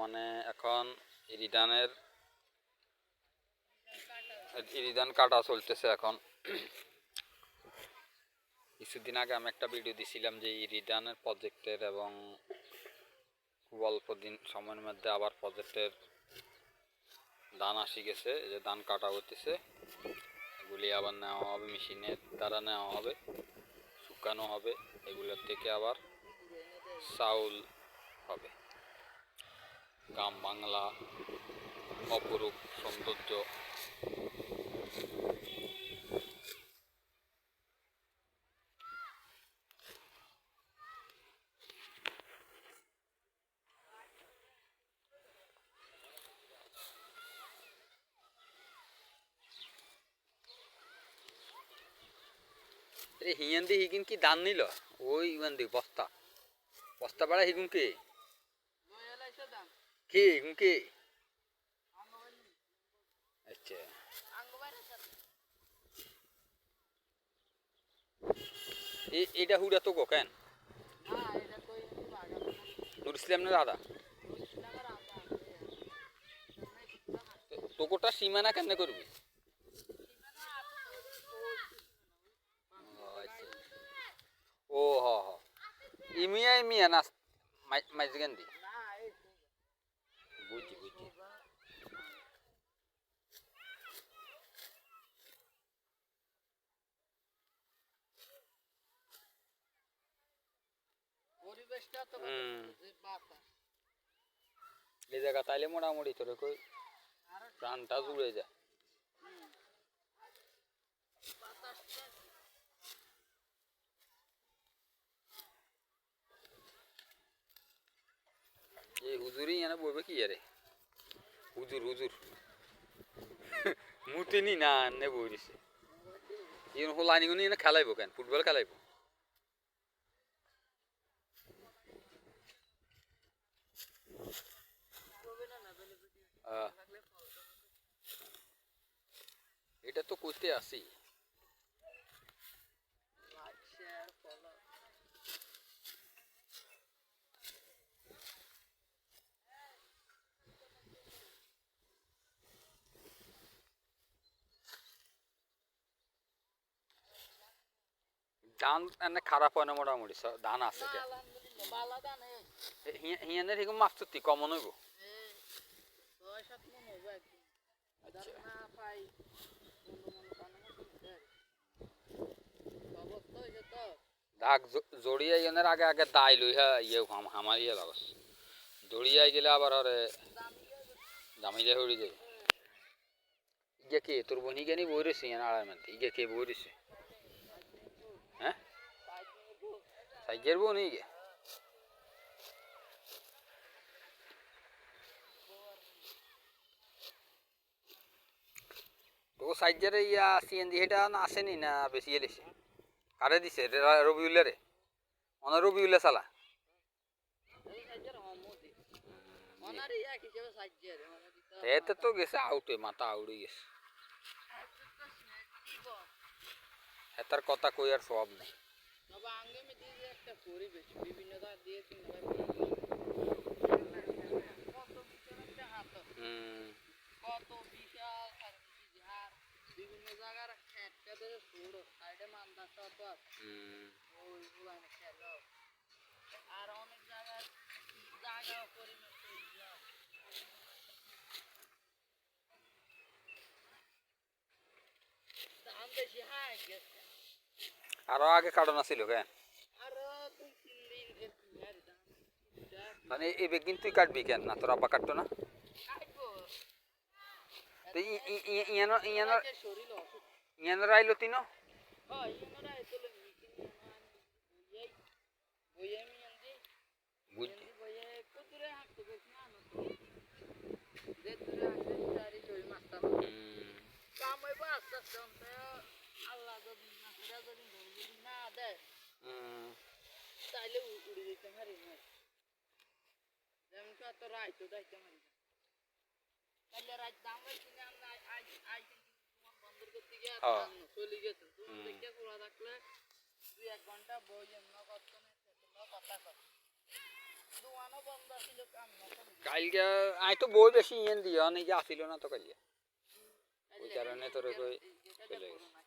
মানে এখন ইরিদানের, ইরিদান কাটা চলতেছে এখন। কিছুদিন আগে আমি একটা ভিডিও দিছিলাম যে ইরিদানের প্রজেক্টের এবং খুব অল্প দিন সময়ের মধ্যে আবার প্রজেক্টের ধান আসি গেছে যে ধান কাটা হতেছে এগুলি আবার নেওয়া হবে, মেশিনের দ্বারা নেওয়া হবে, শুকানো হবে, এগুলোর থেকে আবার চাউল হবে। গ্রাম বাংলা, অপরূপ সৌন্দর্য। হিয়ান দি হিগিন কি দান নিল? ওই ইমান দি, বস্তা। বস্তা বাড়া হিগুন কে? কে কে? আচ্ছা। এটা হুড়া তো কেন? নুর ইসলাম না দাদা তোকোটা সীমানা কেমনে করবি? ও, হ হ। ইমিয়া ইমিয়া নাচ মাইজগান দি বুঝি বুঝি পরিবেশটা তো হুম। বাতাস এই জায়গা তাইলে মোটামুটি তোর কই প্রাণটা জুড়ে যায় হুজুরই এনে বলবে কি আরে হুজুর হুজুর। মুতিনি না নে বইছে ইন হোলানি গুনি এনে খেলাইবো কেন? ফুটবল খেলাইবো? এটা তো করতে আসি। ধান এনে খারাপ হয় না মোটামুটি ধান আছে হিয়ানের হিগম মাছটি কমন হইব দাগ জড়িয়ে গেনের আগে আগে দাই লই হ্যাঁ ইয়ে হাম হামারিয়ে লাগস জড়িয়ে গেলে আবার হরে জামিলে হড়ি যায়। ইগে কে তোর বনি কেনি বই রয়েছে ইয়ান আড়াই মানতে ইগে কে বই রয়েছে হ্যাঁ নেই গে তো সাইজের ইয়া সিএনজি এটা না আসেনি না বেশি এলেছে? কারে দিছে? রে- রবিউল্লা রে অনা রবিউল্লা হমদি তো এতে তো গেছে আউটে মাথা আউড়ে গেছে। এতার কথা কই আর সব নেই। তবে আঙ্গে আমি দিয়ে যে একটা পরিবেশ বিভিন্ন দাঁত দিয়ে তিন ভাই কত বিশাল একটা হাত হুম কত বিশাল সার্ভিস ঝাড় বিভিন্ন জায়গার খেট খেতে ছোট সাইডে মান্দা শত হুম ওইগুলো আমি খেলো আর অনেক জায়গার জায়গা পরিবেশ ওইগুলো। ধান বেশি হাই গেছে আরও আগে কারণ ছিল কেন? মানে এই বেগিন তুই কাটবি কেন? না তোর আব্বা কাটতো না? কাটবো। তো ই- ই- ই- ইয়ানো ইয়ানো এতে শরীর অসুখ ইয়ানো আইলো তিনো? হয় তাইলে উ- উড়ে যেতে পারি না যেমন তো এত রায় তো যাইতে পারি না তাহলে রাত দাম হয়েছে না আমরা আই আই কিন্তু তোমার বন্দর করতে গিয়ে আর হ্যাঁ। দাম না, চলে গেছে তোমার হুম। দেখে খোলা থাকলে দুই এক ঘণ্টা বই এমন করতো না সেগুলো কথা কর দোকানও বন্ধ ছিল কাম না করে। কালকে আই তো বই বেশি ইয়েন দিও নাকি আসিল না তো কালকে ওই কারণে তোর কই এটা চলে করো গেছে